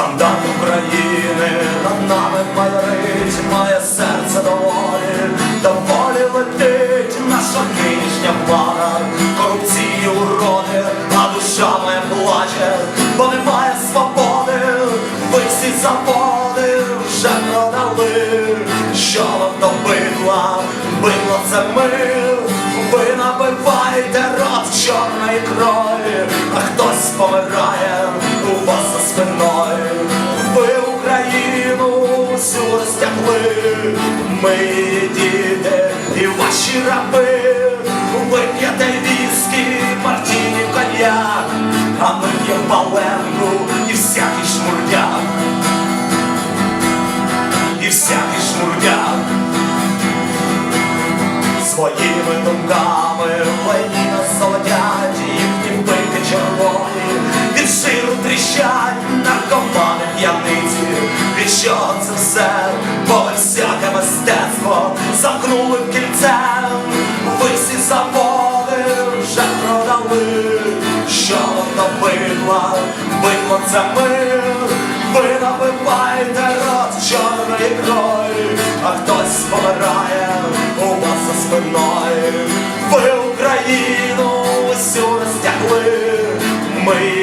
Штандарт України. Над нами майорить, має серце доволі, доволі летить наша нинішня пара, корупції уроди, а душа моя плаче, бо немає свободи, ви всі заводи вже продали, що вам то бидла, бидло це ми, ви набиваєте рот чорної крові, а хтось помирає. Всю розтягли, ми діти і ваші раби. Ви п'єте віскі, мартіні, коньяк, а ми п'ємо паленку і всякий шмурдяк, і всякий шмурдяк. Своїми думками війні нас солодять, їхні пики червоні, від жиру тріщать, наркомани п'яниці, що це все, бо ви всяке мистецтво замкнули в кільце, ви всі заводи вже продали, що воно бидло, бидло це мир, ви набиваєте рот чорної крові, а хтось помирає у вас за спиною. Ви Україну всю розтягли, ми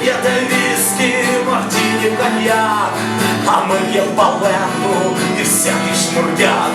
п'єте віскі, мартіні коньяк, а ми є в паленку і всякий шмурдяк.